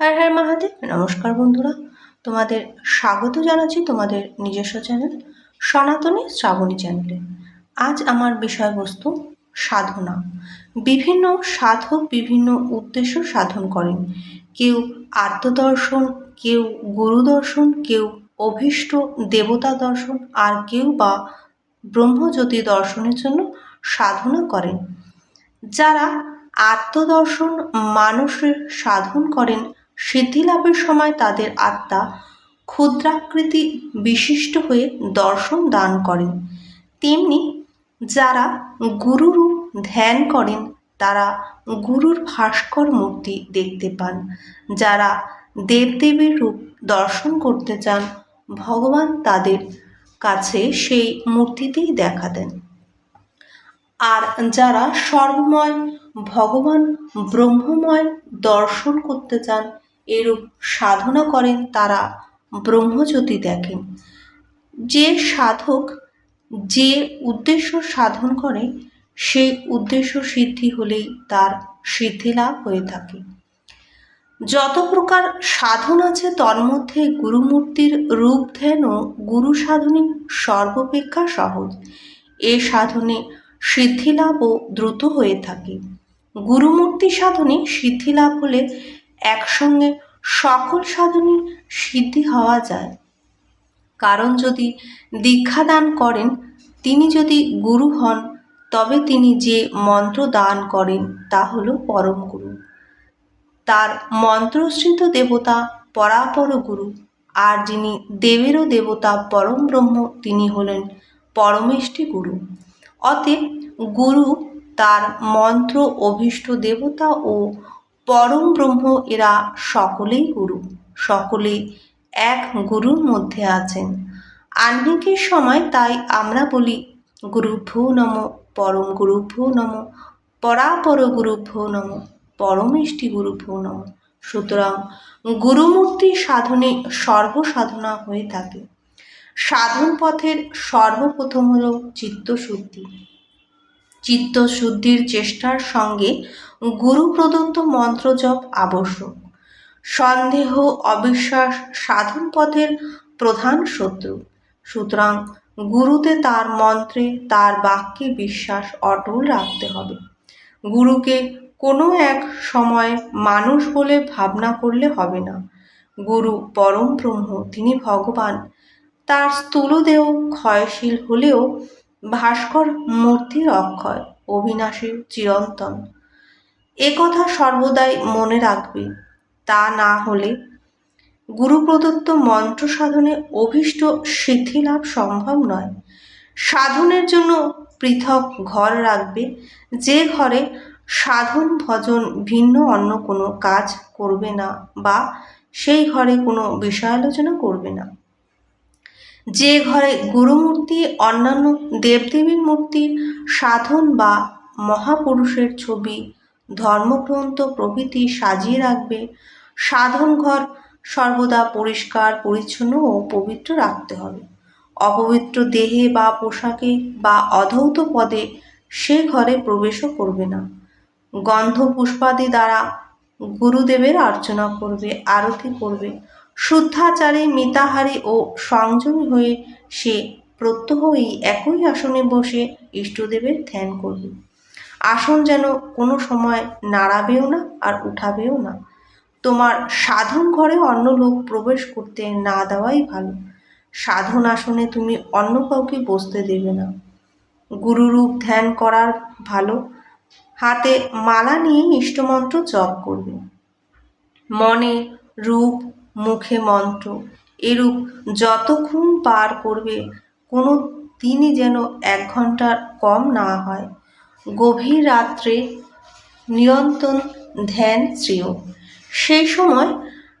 হ্যাঁ হ্যাঁ মহাদেব নমস্কার বন্ধুরা। তোমাদের স্বাগত জানাচ্ছি তোমাদের নিজস্ব চ্যানেল, সনাতনী শ্রাবণী চ্যানেলে। আজ আমার বিষয়বস্তু সাধনা। বিভিন্ন সাধক বিভিন্ন উদ্দেশ্য সাধন করেন। কেউ আত্মদর্শন, কেউ গুরু দর্শন কেউ অভীষ্ট দেবতা দর্শন, আর কেউ বা ব্রহ্মজ্যোতি দর্শনের জন্য সাধনা করেন। যারা আত্মদর্শন মানুষের সাধন করেন সিদ্ধি লাভের সময় তাদের আত্মা ক্ষুদ্রাকৃতি বিশিষ্ট হয়ে দর্শন দান করেন। তেমনি যারা গুরুরূপ ধ্যান করেন, তারা গুরুর ভাস্কর মূর্তি দেখতে পান। যারা দেবদেবীর রূপ দর্শন করতে চান, ভগবান তাদের কাছে সেই মূর্তিতেই দেখা দেন। আর যারা সর্বময়, ভগবান ব্রহ্মময় দর্শন করতে চান এরূপ সাধনা করেন তারা ব্রহ্মজ্যোতি দেখেন। যে সাধক যে উদ্দেশ্য সাধন করে, সেই উদ্দেশ্য সিদ্ধি হলেই তার সিদ্ধি লাভ হয়ে থাকে। যত প্রকার সাধন আছে তন্মধ্যে গুরুমূর্তির রূপ ধ্যানও গুরু সাধনই সর্বাপেক্ষা সহজ। এ সাধনে সিদ্ধিলাভও দ্রুত হয়ে থাকে। গুরুমূর্তি সাধনে সিদ্ধিলাভ হলে একসঙ্গে সকল সাধনই সিদ্ধি হওয়া যায়। কারণ যদি দীক্ষা দান করেন, তিনি যদি গুরু হন, তবে তিনি যে মন্ত্র দান করেন, তা হল পরম গুরু। তার মন্ত্রশ্রিত দেবতা পরাপর গুরু, আর যিনি দেবেরও দেবতা পরম ব্রহ্ম, তিনি হলেন পরমেষ্টি গুরু। অতএব গুরু তার মন্ত্র অভীষ্ট দেবতা ও পরম ব্রহ্ম এরা সকলেই গুরু সকলে এক গুরুর মধ্যে আছেন। আহ্নিকের সময় তাই আমরা বলি, গুরুভ্যো নম, পরম গুরুভ্যো নম, পরাপর গুরুভ্যো নম, পরমেষ্টি গুরুভ্যো নম। সুতরাং গুরুমূর্তি সাধনে সর্বসাধনা হয়ে থাকে। সাধন পথের সর্বপ্রথম হল চিত্তশুদ্ধি চিত্তশুদ্ধির চেষ্টার সঙ্গে গুরু প্রদত্ত মন্ত্র জপ আবশ্যক। সন্দেহ, অবিশ্বাস সাধন পথের প্রধান শত্রু। সুতরাং গুরুতে তার মন্ত্রে তার বাক্যে বিশ্বাস অটল রাখতে হবে। গুরুকে কোনো এক সময় মানুষ বলে ভাবনা করলে হবে না। গুরু পরম ব্রহ্ম, তিনি ভগবান। তার স্থূলদেহ ক্ষয়শীল হলেও ভাস্কর মূর্তির অক্ষয়, অবিনাশী চিরন্তন। এ কথা সর্বদাই মনে রাখবে, তা না হলে গুরু প্রদত্ত মন্ত্র সাধনে অভীষ্ট সিদ্ধি লাভ সম্ভব নয়। সাধনের জন্য পৃথক ঘর রাখবে, যে ঘরে সাধন ভজন ভিন্ন অন্য কোনো কাজ করবে না বা সেই ঘরে কোনো বিষয় আলোচনা করবে না। যে ঘরে গুরুমূর্তি, অন্যান্য দেবদেবীর মূর্তি, সাধন বা মহাপুরুষের ছবি, ধর্মগ্রন্থ, প্রভৃতি সাজিয়ে রাখবে, সাধন ঘর সর্বদা পরিষ্কার, পরিচ্ছন্ন ও পবিত্র রাখতে হবে। অপবিত্র দেহে বা পোশাকে বা অধৌত পদে সে ঘরে প্রবেশও করবে না। গন্ধ পুষ্পাদি দ্বারা গুরুদেবের অর্চনা করবে, আরতি করবে শুদ্ধাচারে, মিতাহারী ও সংযমী হয়ে সে প্রত্যহই একই আসনে বসে ইষ্টদেবের ধ্যান করবে। আসন যেন কোনো সময় নাড়াবেও না আর উঠাবেও না। তোমার সাধন ঘরে অন্য লোক প্রবেশ করতে না দেওয়াই ভালো। সাধন আসনে তুমি অন্য কাউকে বসতে দেবে না। গুরুরূপ ধ্যান করার ভালো। হাতে মালা নিয়ে ইষ্টমন্ত্র জপ করবে। মনে রূপ মুখে মন্ত্র। এরূপ যতক্ষণ পার করবে, কোনো দিনই যেন এক ঘণ্টার কম না হয়। গভীর রাত্রে নিরন্তর ধ্যান শ্রেয়। সেই সময়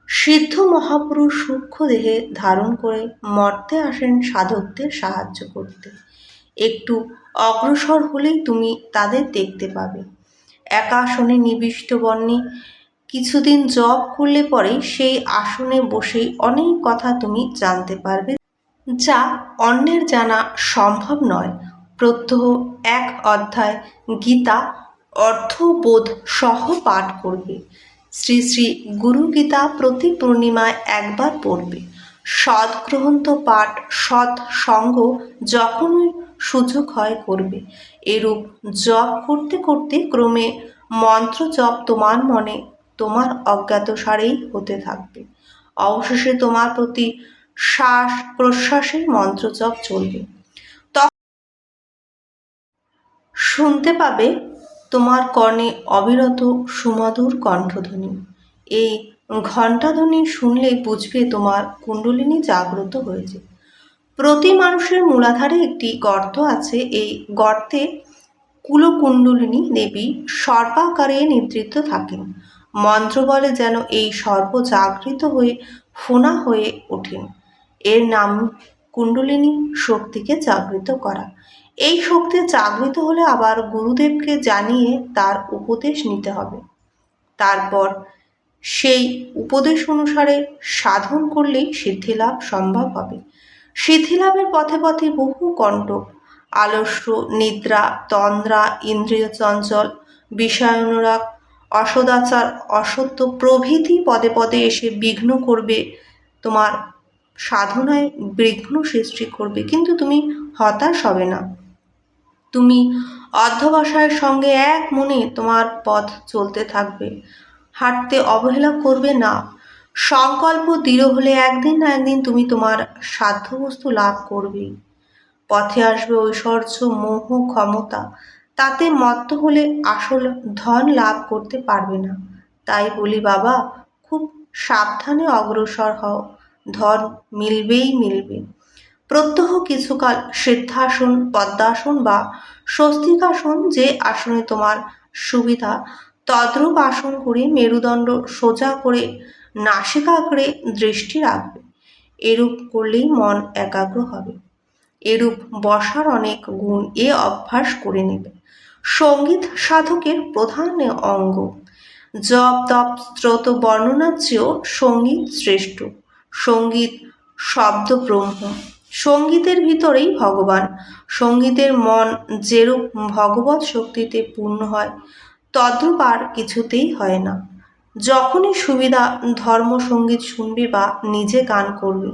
সিদ্ধ মহাপুরুষ সূক্ষ্ম দেহে ধারণ করে মর্তে আসেন সাধকদের সাহায্য করতে। একটু অগ্রসর হলেই তুমি তাদের দেখতে পাবে। একা আসনে নিবিষ্ট বর্ণে কিছুদিন জব করলে পরে সেই আসনে বসেই অনেক কথা তুমি জানতে পারবে। যা অন্যের জানা সম্ভব নয়। প্রত্যহ এক অধ্যায় গীতা অর্থবোধ সহ পাঠ করবে। শ্রী শ্রী গুরু গীতা প্রতি পূর্ণিমায় একবার পড়বে। সৎ গ্রন্থ পাঠ, সৎ সঙ্গ যখনই সুযোগ হয় করবে। এরূপ জপ করতে করতে ক্রমে মন্ত্র জপ তোমার মনে তোমার অজ্ঞাতসারেই হতে থাকবে। অবশেষে তোমার প্রতি শ্বাস প্রশ্বাসের মন্ত্র জপ চলবে শুনতে পাবে তোমার কর্ণে অবিরত সুমধুর কণ্ঠধ্বনি। এই ঘণ্টাধ্বনি শুনলে বুঝবে তোমার কুণ্ডলিনী জাগ্রত হয়েছে। প্রতি মানুষের মূলাধারে একটি গর্ত আছে। এই গর্তে কুলকুণ্ডলিনী দেবী সর্পাকারে নিদ্রিত থাকেন। মন্ত্র বলে যেন এই সর্প জাগৃত হয়ে ফোনা হয়ে ওঠেন। এর নাম কুণ্ডলিনী শক্তিকে জাগৃত করা। এই শক্তি জাগৃত হলে আবার গুরুদেবকে জানিয়ে তার উপদেশ নিতে হবে। তারপর সেই উপদেশ অনুসারে সাধন করলেই সিদ্ধিলাভ সম্ভব হবে। সিদ্ধিলাভের পথে পথে বহু কণ্টক, আলস্য, নিদ্রা, তন্দ্রা ইন্দ্রিয় চঞ্চল বিষয়ানুরাগ অসদাচার, অসত্য প্রভৃতি পদে পদে এসে বিঘ্ন করবে। তোমার সাধনায় বিঘ্ন সৃষ্টি করবে। কিন্তু তুমি হতাশ হবে না। তুমি অধ্যবসায়ের সঙ্গে এক মনে তোমার পথ চলতে থাকবে। হাঁটতে অবহেলা করবে না। সংকল্প দৃঢ় হলে একদিন না একদিন তুমি তোমার সাধ্যবস্তু লাভ করবে। পথে আসবে ঐশ্বর্য, মোহ, ক্ষমতা। তাতে মত্ত হলে আসল ধন লাভ করতে পারবে না। তাই বলি, বাবা, খুব সাবধানে অগ্রসর হও। ধন মিলবেই মিলবে। প্রত্যহ কিছুকাল সিদ্ধাসন, পদ্মাসন বা স্বস্তিকাসন যে আসনে তোমার সুবিধা, তদ্রূপ আসন করে মেরুদণ্ড সোজা করে নাসিকাগ্রে দৃষ্টি রাখবে। এরূপ করলেই মন একাগ্র হবে। এরূপ বসার অনেক গুণ এ অভ্যাস করে নেবে। সংগীত সাধকের প্রধান অঙ্গ। জপ, তপ, স্রোত বর্ণনার চেয়েও সংগীত শ্রেষ্ঠ। সংগীত শব্দ ব্রহ্ম। সঙ্গীতের ভিতরেই ভগবান। সঙ্গীতের মন যেরূপ ভগবত শক্তিতে পূর্ণ হয়, তদ্রূপ আর কিছুতেই হয় না। যখনই সুবিধা ধর্ম সংগীত শুনবে বা নিজে গান করবে,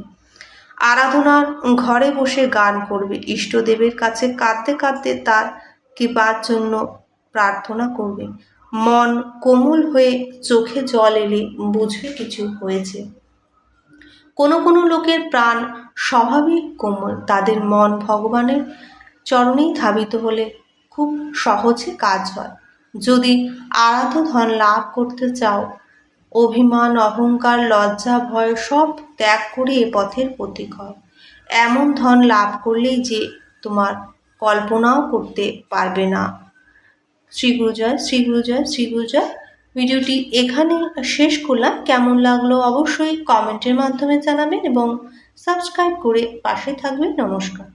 আরাধনার ঘরে বসে গান করবে, ইষ্টদেবের কাছে কাঁদতে কাঁদতে তার কৃপার জন্য প্রার্থনা করবে। মন কোমল হয়ে চোখে জল এলে বুঝবে কিছু হয়েছে। কোনো কোনো লোকের প্রাণ স্বাভাবিক কোমল, তাদের মন ভগবানের চরণেই ধাবিত হলে খুব সহজে কাজ হয়। যদি আরাধ্য ধন লাভ করতে চাও, অভিমান, অহংকার, লজ্জা, ভয় সব ত্যাগ করে এ পথের প্রতীক হয়। এমন ধন লাভ করলেই যে তোমার কল্পনাও করতে পারবে না। শ্রী গুরুজয় শ্রী গুরুজয় শ্রী গুরুজয় ভিডিওটি এখানে শেষ করলাম। কেমন লাগল অবশ্যই কমেন্টের মাধ্যমে জানাবেন এবং সাবস্ক্রাইব করে পাশে থাকবেন। নমস্কার।